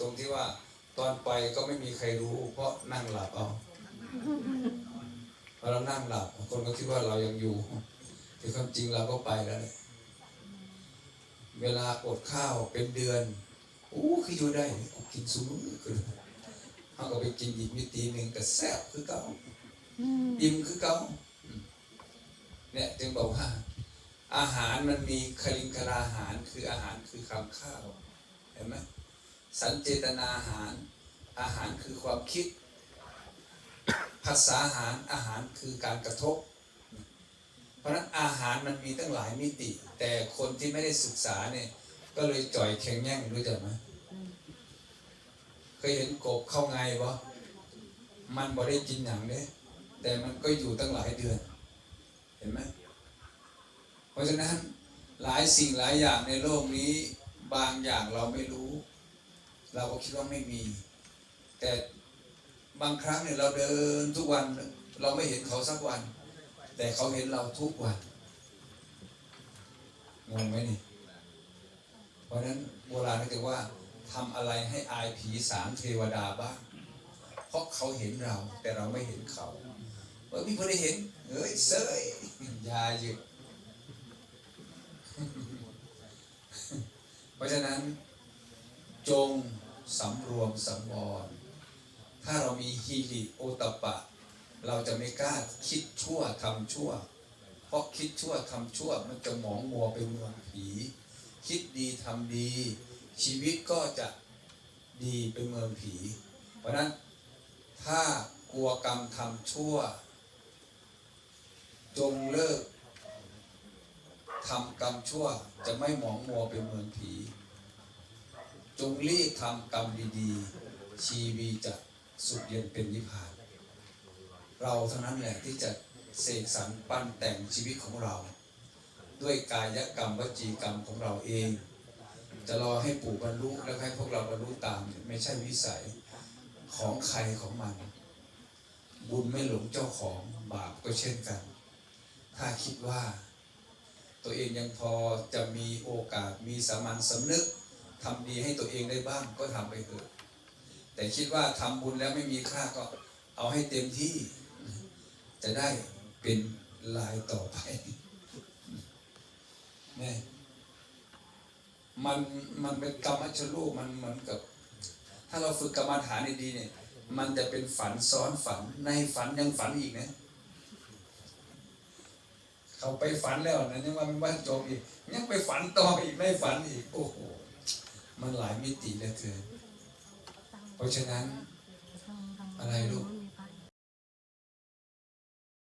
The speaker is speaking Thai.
ตรงที่ว่า ตอนไปก็ไม่มีใครรู้ เพราะนั่งหลับเอาพอเรานั่งหลับคนก็คิดว่าเรายังอยู่แต่ความจริงเราก็ไปแล้วเนี่ยเวลาอดข้าวเป็นเดือนอู้คืออยู่ได้กูกินซุมื้อคือเขาก็ไปกินอีกมิตีหนึ่งก็แซ่บคือเก่าอิ่มคือเก่าเนี่ยจึงบอกว่า อาหารมันมีคลิงคลาอาหารคืออาหารคือคำข้าวเห็นไหม สัญเจตนาอาหาร อาหารคือความคิด ภาษาอาหารอาหารคือการกระทบ เพราะนั้นอาหารมันมีตั้งหลายมิติ แต่คนที่ไม่ได้ศึกษาเนี่ย ก็เลยจ่อยแข็งแย่งรู้จักไหมเคยเห็นกบเข้าไงบ่มันบ่ได้กินอย่างเด้แต่มันก็อยู่ตั้งหลายเดือน เห็นไหมเพราะฉะนั้นหลายสิ่งหลายอย่างในโลกนี้บางอย่างเราไม่รู้ เราก็คิดว่าไม่มี แต่บางครั้งเนี่ยเราเดินทุกวันเราไม่เห็นเขาสักวัน แต่เขาเห็นเราทุกวันงงไหมนี่ เพราะฉะนั้นโบราณก็จะว่าทำอะไรให้อายผีสามเทวดาบ้าง เพราะเขาเห็นเรา แต่เราไม่เห็นเขาเมื่อมีคนได้เห็นเฮ้ยเซยยาหยุดเพราะฉะนั้นจง สำรวมสังวร ถ้าเรามีฮีริโอตปปะ เราจะไม่กล้าคิดชั่วทำชั่ว เพราะคิดชั่วทำชั่วมันจะหมองมัวเป็นเมืองผี คิดดีทำดี ชีวิตก็จะดีเป็นเมืองผี เพราะฉะนั้นถ้ากลัวกรรมทำชั่ว จงเลิกทำกรรมชั่วจะไม่หมองมัวเป็นเมืองผี จงรีบทำกรรมดีๆ ชีวีจะสุขเย็นเป็นนิพพาน เราเท่านั้นแหละที่จะเสกสรรปั้นแต่งชีวิตของเรา ด้วยกายกรรมวจีกรรมของเราเอง จะรอให้ปู่บรรลุแล้วให้พวกเราบรรลุตามไม่ใช่วิสัยของใครของมัน บุญไม่หลงเจ้าของบาปก็เช่นกัน ถ้าคิดว่า ตัวเองยังพอจะมีโอกาสมีสามัญสำนึก ทำดีให้ตัวเองได้บ้างก็ทำไปเถอะแต่คิดว่าทำบุญแล้วไม่มีค่าก็เอาให้เต็มที่ จะได้เป็นลายต่อไปแม่มันมันเป็นกรรมชรูปมันเหมือนกับ ถ้าเราฝึกกรรมฐานดีๆเนี่ย มันจะเป็นฝันซ้อนฝันในฝันยังฝันอีกนะเขาไปฝันแล้วนะยังว่ามันว่าจบอีกยังไปฝันต่ออีกไม่ฝันอีกโอ้โห มันหลายมิติเหลือเกิน เพราะฉะนั้นอะไรลูก